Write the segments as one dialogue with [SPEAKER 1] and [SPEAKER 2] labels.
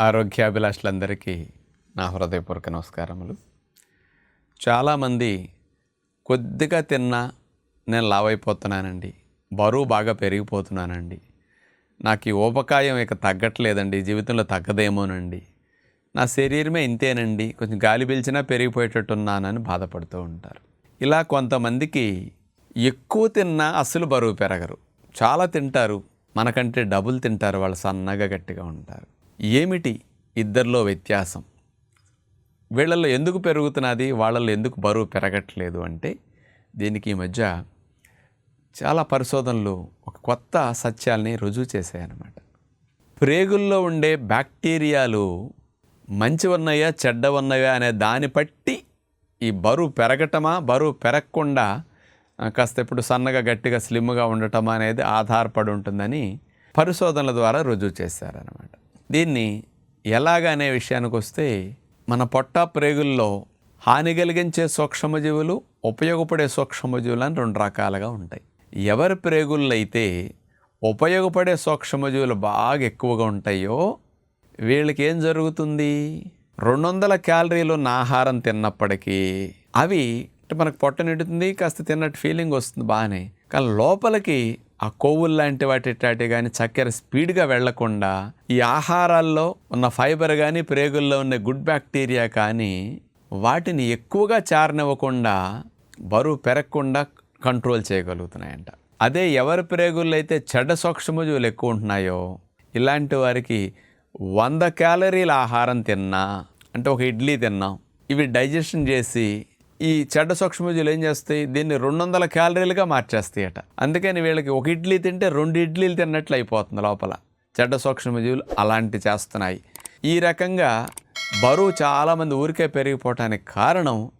[SPEAKER 1] ఆరోగ్యాభిలాషులందరికీ నా హృదయపూర్వక నమస్కారములు. చాలామంది కొద్దిగా తిన్నా నేను లావైపోతున్నానండి. బరువు బాగా పెరిగిపోతున్నానండి. నాకు ఈ ఊపకాయం ఇక తగ్గట్లేదండి. జీవితంలో తగ్గదేమోనండి. నా శరీరమే ఇంతేనండి. కొంచెం గాలి పీల్చినా పెరిగిపోయేటట్టున్నానని బాధపడుతూ ఉంటారు. ఇలా కొంతమందికి ఎక్కువ తిన్నా అస్సలు బరువు పెరగరు. చాలా తింటారు. మనకంటే డబుల్ తింటారు. వాళ్ళు సన్నగా గట్టిగా ఉంటారు. ఏమిటి ఇద్దరిలో వ్యత్యాసం? వీళ్ళల్లో ఎందుకు పెరుగుతున్నది? వాళ్ళల్లో ఎందుకు బరువు పెరగట్లేదు అంటే దీనికి ఈ మధ్య చాలా పరిశోధనలు ఒక కొత్త సత్యాల్ని రుజువు చేశాయన్నమాట. ప్రేగుల్లో ఉండే బ్యాక్టీరియాలు మంచి ఉన్నాయా చెడ్డ ఉన్నాయా అనే దాన్ని బట్టి ఈ బరువు పెరగటమా బరువు పెరగకుండా కాస్త ఇప్పుడు సన్నగా గట్టిగా స్లిమ్గా ఉండటమా అనేది ఆధారపడి ఉంటుందని పరిశోధనల ద్వారా రుజువు చేశారనమాట దీన్ని ఎలాగ అనే విషయానికి వస్తే మన పొట్ట ప్రేగుల్లో హాని కలిగించే సూక్ష్మజీవులు ఉపయోగపడే సూక్ష్మజీవులు అని రెండు రకాలుగా ఉంటాయి. ఎవరి ప్రేగుల్లో అయితే ఉపయోగపడే సూక్ష్మజీవులు బాగా ఎక్కువగా ఉంటాయో వీళ్ళకి ఏం జరుగుతుంది? రెండు వందల క్యాలరీలు ఉన్న ఆహారం తిన్నప్పటికీ అవి అంటే మనకు పొట్ట నిండుతుంది కాస్త తిన్నట్టు ఫీలింగ్ వస్తుంది బాగానే. కానీ లోపలికి ఆ కొవ్వులు లాంటి వాటి కానీ చక్కెర స్పీడ్గా వెళ్ళకుండా ఈ ఆహారాల్లో ఉన్న ఫైబర్ కానీ ప్రేగుల్లో ఉన్న గుడ్ బ్యాక్టీరియా కానీ వాటిని ఎక్కువగా చారనివ్వకుండా బరువు పెరగకుండా కంట్రోల్ చేయగలుగుతున్నాయంట. అదే ఎవరి ప్రేగుల్లో అయితే చెడ్డ సూక్ష్మజీవులు ఎక్కువ ఉంటున్నాయో ఇలాంటి వారికి వంద క్యాలరీల ఆహారం తిన్నా అంటే ఒక ఇడ్లీ తిన్నాం ఇవి డైజెషన్ చేసి ఈ చెడ్డ సూక్ష్మజీవులు ఏం చేస్తాయి? దీన్ని రెండు వందల క్యాలరీలుగా మార్చేస్తాయట. అందుకని వీళ్ళకి ఒక ఇడ్లీ తింటే రెండు ఇడ్లీలు తిన్నట్లు అయిపోతుంది లోపల. చెడ్డ సూక్ష్మజీవులు అలాంటి చేస్తున్నాయి. ఈ రకంగా బరువు చాలామంది ఊరికే పెరిగిపోవటానికి కారణం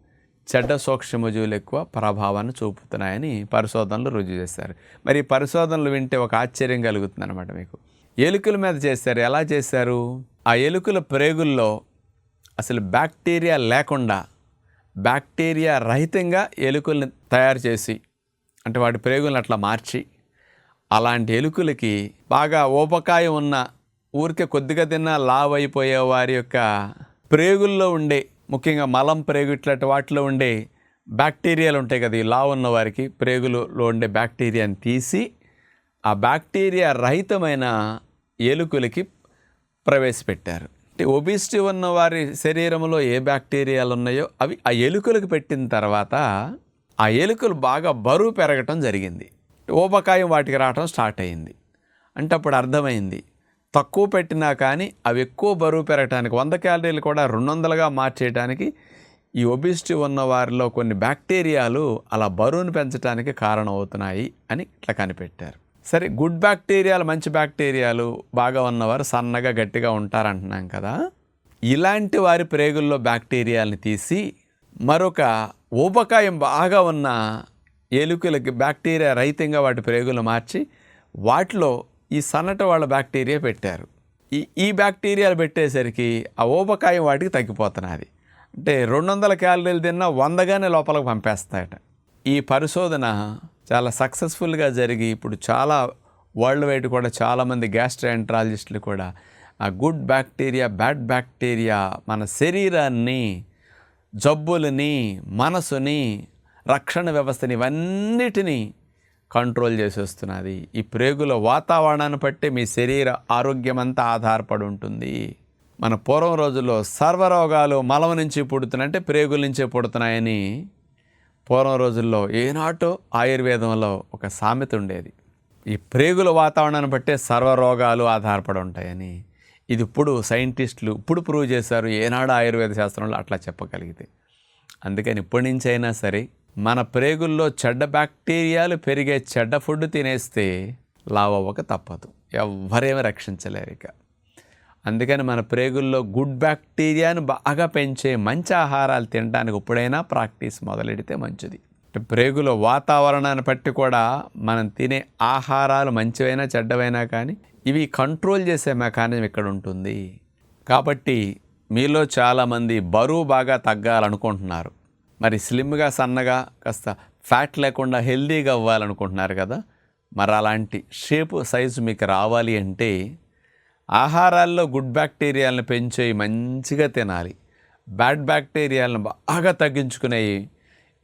[SPEAKER 1] చెడ్డ సూక్ష్మజీవులు ఎక్కువ ప్రభావాన్ని చూపుతున్నాయని పరిశోధనలు రుజువు చేశారు. మరి పరిశోధనలు వింటే ఒక ఆశ్చర్యం కలుగుతుంది అనమాట మీకు. ఎలుకల మీద చేశారు. ఎలా చేశారు? ఆ ఎలుకల ప్రేగుల్లో అసలు బ్యాక్టీరియా లేకుండా బ్యాక్టీరియా రహితంగా ఎలుకల్ని తయారు చేసి అంటే వాటి ప్రేగులను అట్లా మార్చి అలాంటి ఎలుకలకి బాగా ఊపకాయం ఉన్న ఊరికే కొద్దిగా తిన్నా లావ్ అయిపోయే వారి యొక్క ప్రేగుల్లో ఉండే ముఖ్యంగా మలం ప్రేగు ఇట్లాంటి వాటిలో ఉండే బ్యాక్టీరియాలు ఉంటాయి కదా ఈ లావ్ ఉన్న వారికి ప్రేగులలో ఉండే బ్యాక్టీరియాని తీసి ఆ బ్యాక్టీరియా రహితమైన ఎలుకలకి ప్రవేశపెట్టారు. అంటే ఒబిసిటీ ఉన్న వారి శరీరంలో ఏ బ్యాక్టీరియాలు ఉన్నాయో అవి ఆ ఎలుకలకు పెట్టిన తర్వాత ఆ ఎలుకలు బాగా బరువు పెరగటం జరిగింది. ఊబకాయం వాటికి రావటం స్టార్ట్ అయింది. అంటే అప్పుడు అర్థమైంది. తక్కువ పెట్టినా కానీ అవి ఎక్కువ బరువు పెరగటానికి వంద క్యాలరీలు కూడా రెండు వందలుగా మార్చేయడానికి ఈ ఒబిసిటీ ఉన్న వారిలో కొన్ని బ్యాక్టీరియాలు అలా బరువును పెంచడానికి కారణమవుతున్నాయి అని ఇట్లా కనిపెట్టారు. సరే గుడ్ బ్యాక్టీరియాలు మంచి బ్యాక్టీరియాలు బాగా ఉన్నవారు సన్నగా గట్టిగా ఉంటారంటున్నాం కదా. ఇలాంటి వారి ప్రేగుల్లో బ్యాక్టీరియాలని తీసి మరొక ఊబకాయం బాగా ఉన్న ఎలుకలకి బ్యాక్టీరియా రహితంగా వాటి ప్రేగులు మార్చి వాటిలో ఈ సన్నటి వాళ్ళ బ్యాక్టీరియా పెట్టారు. ఈ ఈ బ్యాక్టీరియాలు పెట్టేసరికి ఆ ఊబకాయం వాటికి తగ్గిపోతున్నది. అంటే రెండు వందల క్యాలరీలు తిన్నా వందగానే లోపలికి పంపేస్తాయట. ఈ పరిశోధన చాలా సక్సెస్ఫుల్గా జరిగి ఇప్పుడు చాలా వరల్డ్ వైడ్ కూడా చాలామంది గ్యాస్ట్రాంట్రాలజిస్టులు కూడా ఆ గుడ్ బ్యాక్టీరియా బ్యాడ్ బ్యాక్టీరియా మన శరీరాన్ని జబ్బులని మనసుని రక్షణ వ్యవస్థని ఇవన్నిటినీ కంట్రోల్ చేసేస్తున్నది. ఈ ప్రేగుల వాతావరణాన్ని బట్టి మీ శరీర ఆరోగ్యం అంతా ఆధారపడి ఉంటుంది. మన పూర్వం రోజుల్లో సర్వరోగాలు మలం నుంచి పుడుతున్నాయి అంటే ప్రేగుల నుంచే పుడుతున్నాయని పూర్వం రోజుల్లో ఏనాటో ఆయుర్వేదంలో ఒక సామెత ఉండేది. ఈ ప్రేగుల వాతావరణాన్ని బట్టే సర్వరోగాలు ఆధారపడి ఉంటాయని. ఇది ఇప్పుడు సైంటిస్టులు ఇప్పుడు ప్రూవ్ చేశారు ఏనాడు ఆయుర్వేద శాస్త్రంలో అట్లా చెప్పగలిగితే. అందుకని ఇప్పటి నుంచి అయినా సరే మన ప్రేగుల్లో చెడ్డ బ్యాక్టీరియాలు పెరిగే చెడ్డ ఫుడ్ తినేస్తే లావవ్వక తప్పదు. ఎవరేమీ రక్షించలేరు ఇక. అందుకని మన ప్రేగుల్లో గుడ్ బ్యాక్టీరియాను బాగా పెంచే మంచి ఆహారాలు తినడానికి ఎప్పుడైనా ప్రాక్టీస్ మొదలెడితే మంచిది. ప్రేగుల వాతావరణాన్ని బట్టి కూడా మనం తినే ఆహారాలు మంచివైనా చెడ్డవైనా కానీ ఇవి కంట్రోల్ చేసే మెకానిజం ఇక్కడ ఉంటుంది. కాబట్టి మీలో చాలామంది బరువు బాగా తగ్గాలనుకుంటున్నారు. మరి స్లిమ్గా సన్నగా కాస్త ఫ్యాట్ లేకుండా హెల్దీగా అవ్వాలనుకుంటున్నారు కదా. మరి అలాంటి షేపు సైజు మీకు రావాలి అంటే ఆహారాల్లో గుడ్ బ్యాక్టీరియాలను పెంచేవి మంచిగా తినాలి. బ్యాడ్ బ్యాక్టీరియాలను బాగా తగ్గించుకునేవి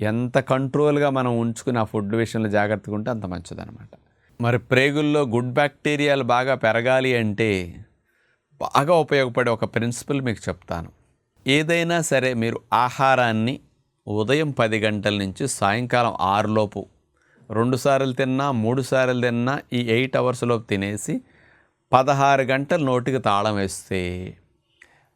[SPEAKER 1] ఎంత కంట్రోల్గా మనం ఉంచుకుని ఆ ఫుడ్ విషయంలో జాగ్రత్తగా ఉంటే అంత మంచిదన్నమాట. మరి ప్రేగుల్లో గుడ్ బ్యాక్టీరియాలు బాగా పెరగాలి అంటే బాగా ఉపయోగపడే ఒక ప్రిన్సిపల్ మీకు చెప్తాను. ఏదైనా సరే మీరు ఆహారాన్ని ఉదయం పది గంటల నుంచి సాయంకాలం ఆరులోపు రెండు సార్లు తిన్నా మూడు సార్లు తిన్నా ఈ ఎయిట్ అవర్స్లోపు తినేసి పదహారు గంటల నోటికి తాళం వేస్తే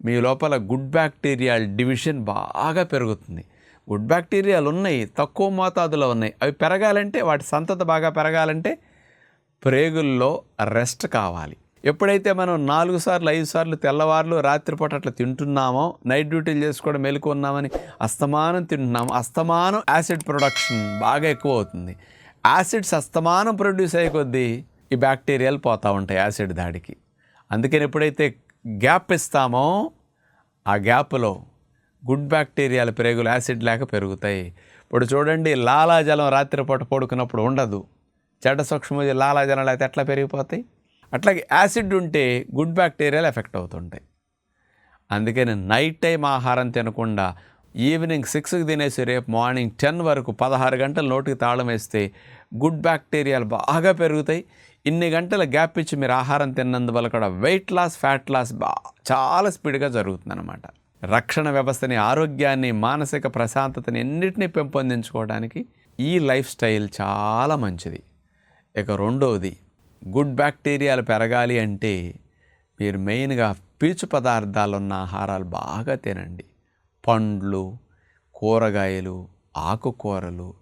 [SPEAKER 1] మీ లోపల గుడ్ బ్యాక్టీరియాల్ డివిజన్ బాగా పెరుగుతుంది. గుడ్ బ్యాక్టీరియాలు ఉన్నాయి తక్కువ మోతాదులో ఉన్నాయి. అవి పెరగాలంటే వాటి సంతత బాగా పెరగాలంటే ప్రేగుల్లో రెస్ట్ కావాలి. ఎప్పుడైతే మనం నాలుగు సార్లు ఐదు సార్లు తెల్లవారులు రాత్రిపూట అట్లా తింటున్నామో నైట్ డ్యూటీలు చేసుకోవడం మెలుకున్నామని అస్తమానం తింటున్నాము అస్తమానం యాసిడ్ ప్రొడక్షన్ బాగా ఎక్కువ అవుతుంది. యాసిడ్స్ అస్తమానం ప్రొడ్యూస్ అయ్యే కొద్దీ ఈ బ్యాక్టీరియాలు పోతూ ఉంటాయి యాసిడ్ దాడికి. అందుకని ఎప్పుడైతే గ్యాప్ ఇస్తామో ఆ గ్యాప్లో గుడ్ బ్యాక్టీరియాల పెరుగులు యాసిడ్ లేక పెరుగుతాయి. ఇప్పుడు చూడండి లాలాజలం రాత్రిపూట పడుకున్నప్పుడు ఉండదు. చెడ్డ సూక్ష్మ లాలాజలం లేకపోతే ఎట్లా పెరిగిపోతాయి? అట్లాగే యాసిడ్ ఉంటే గుడ్ బ్యాక్టీరియాలు ఎఫెక్ట్ అవుతుంటాయి. అందుకని నైట్ టైం ఆహారం తినకుండా ఈవినింగ్ సిక్స్కి తినేసి రేపు మార్నింగ్ టెన్ వరకు పదహారు గంటల నోటికి తాళం వేస్తే గుడ్ బ్యాక్టీరియాలు బాగా పెరుగుతాయి. ఇన్ని గంటల గ్యాప్ ఇచ్చి మీరు ఆహారం తిన్నందువల్ల కూడా వెయిట్ లాస్ ఫ్యాట్ లాస్ బా చాలా స్పీడ్గా జరుగుతుందన్నమాట. రక్షణ వ్యవస్థని ఆరోగ్యాన్ని మానసిక ప్రశాంతతని ఎన్నిటినీ పెంపొందించుకోవడానికి ఈ లైఫ్ స్టైల్ చాలా మంచిది. ఇక రెండవది గుడ్ బ్యాక్టీరియాలు పెరగాలి అంటే మీరు మెయిన్గా పీచు పదార్థాలు ఉన్న ఆహారాలు బాగా తినండి. పండ్లు కూరగాయలు ఆకుకూరలు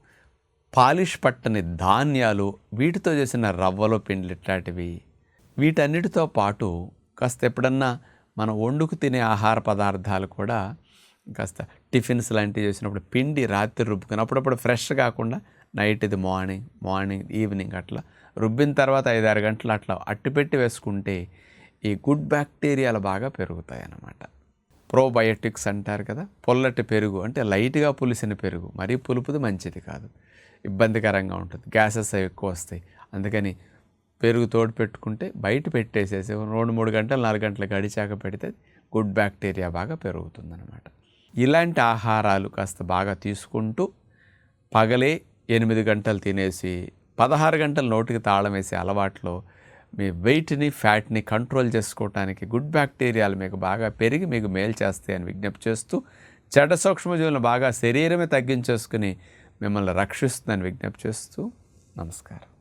[SPEAKER 1] పాలిష్ పట్టని ధాన్యాలు వీటితో చేసిన రవ్వలు పిండిలు ఇట్లాంటివి. వీటన్నిటితో పాటు కాస్త ఎప్పుడన్నా మనం వండుకు తినే ఆహార పదార్థాలు కూడా కాస్త టిఫిన్స్ లాంటివి చేసినప్పుడు పిండి రాత్రి రుబ్బుకుని అప్పుడప్పుడు ఫ్రెష్ కాకుండా నైట్ ఇది మార్నింగ్ మార్నింగ్ ఈవినింగ్ అట్లా రుబ్బిన తర్వాత ఐదారు గంటలు అట్లా అట్టిపెట్టి వేసుకుంటే ఈ గుడ్ బ్యాక్టీరియాలు బాగా పెరుగుతాయి అన్నమాట ప్రోబయోటిక్స్ అంటారు కదా పొల్లటి పెరుగు అంటే లైట్గా పులిసిన పెరుగు మరీ పులుపుది మంచిది కాదు. ఇబ్బందికరంగా ఉంటుంది. గ్యాసెస్ అవి ఎక్కువ వస్తాయి. అందుకని పెరుగు తోడు పెట్టుకుంటే బయట పెట్టేసేసి రెండు మూడు గంటలు నాలుగు గంటలు గడిచాక పెడితే గుడ్ బ్యాక్టీరియా బాగా పెరుగుతుందన్నమాట. ఇలాంటి ఆహారాలు కాస్త బాగా తీసుకుంటూ పగలే ఎనిమిది గంటలు తినేసి పదహారు గంటలు నోటికి తాళం వేసే అలవాట్లో మీ వెయిట్ని ఫ్యాట్ని కంట్రోల్ చేసుకోవటానికి గుడ్ బ్యాక్టీరియాలు మీకు బాగా పెరిగి మీకు మేలు చేస్తాయని విజ్ఞప్తి చేస్తూ చెడ్డ సూక్ష్మజీవులను బాగా శరీరమే తగ్గించేసుకుని మిమ్మల్ని రక్షిస్తుందని విజ్ఞప్తి చేస్తూ నమస్కారం.